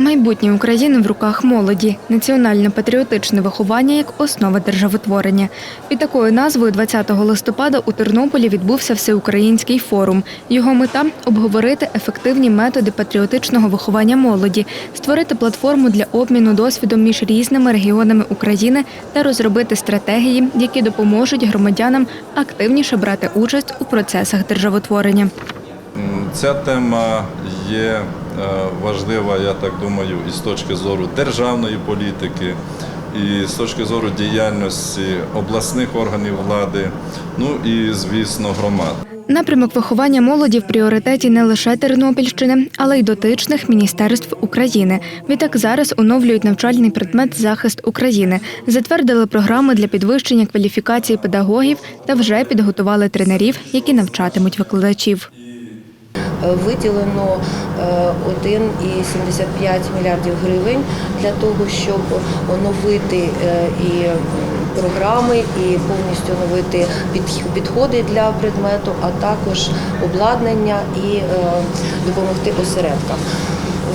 Майбутнє України в руках молоді. Національно-патріотичне виховання як основа державотворення. Під такою назвою 20 листопада у Тернополі відбувся всеукраїнський форум. Його мета обговорити ефективні методи патріотичного виховання молоді, створити платформу для обміну досвідом між різними регіонами України та розробити стратегії, які допоможуть громадянам активніше брати участь у процесах державотворення. Ця тема є важлива, я так думаю, і з точки зору державної політики, і з точки зору діяльності обласних органів влади, ну і звісно громад. Напрямок виховання молоді в пріоритеті не лише Тернопільщини, але й дотичних міністерств України. Відтак зараз оновлюють навчальний предмет захист України, затвердили програми для підвищення кваліфікації педагогів та вже підготували тренерів, які навчатимуть викладачів. Виділено е, 1,75 мільярдів гривень для того, щоб оновити е, і програми, і повністю оновити підходи для предмету, а також обладнання і е, допомогти осередкам.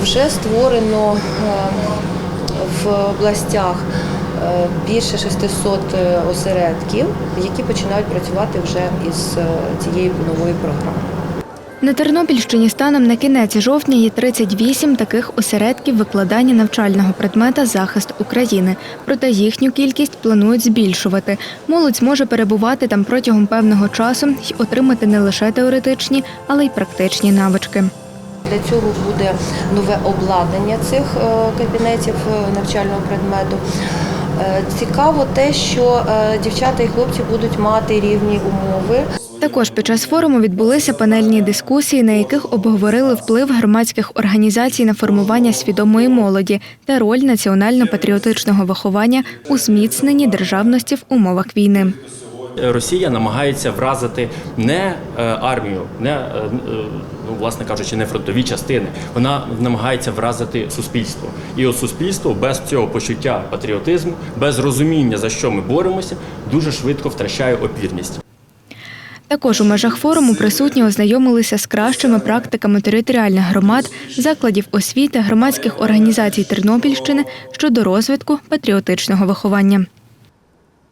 Вже створено е, в областях е, більше 600 осередків, які починають працювати вже із е, цією новою програмою. На Тернопільщині станом на кінець жовтня є 38 таких осередків викладання навчального предмета захист України. Проте їхню кількість планують збільшувати. Молодь зможе перебувати там протягом певного часу й отримати не лише теоретичні, але й практичні навички. Для цього буде нове обладнання цих е, кабінетів е, навчального предмету. Е, Цікаво те, що дівчата і хлопці будуть мати рівні умови. Також під час форуму відбулися панельні дискусії, на яких обговорили вплив громадських організацій на формування свідомої молоді та роль національно-патріотичного виховання у зміцненні державності в умовах війни. Росія намагається вразити не е, армію, не е, е, ну, власне кажучи, не фронтові частини. Вона намагається вразити суспільство. І от суспільство без цього почуття патріотизму, без розуміння за що ми боремося, дуже швидко втрачає опірність. Також у межах форуму присутні ознайомилися з кращими практиками територіальних громад, закладів освіти, громадських організацій Тернопільщини щодо розвитку патріотичного виховання.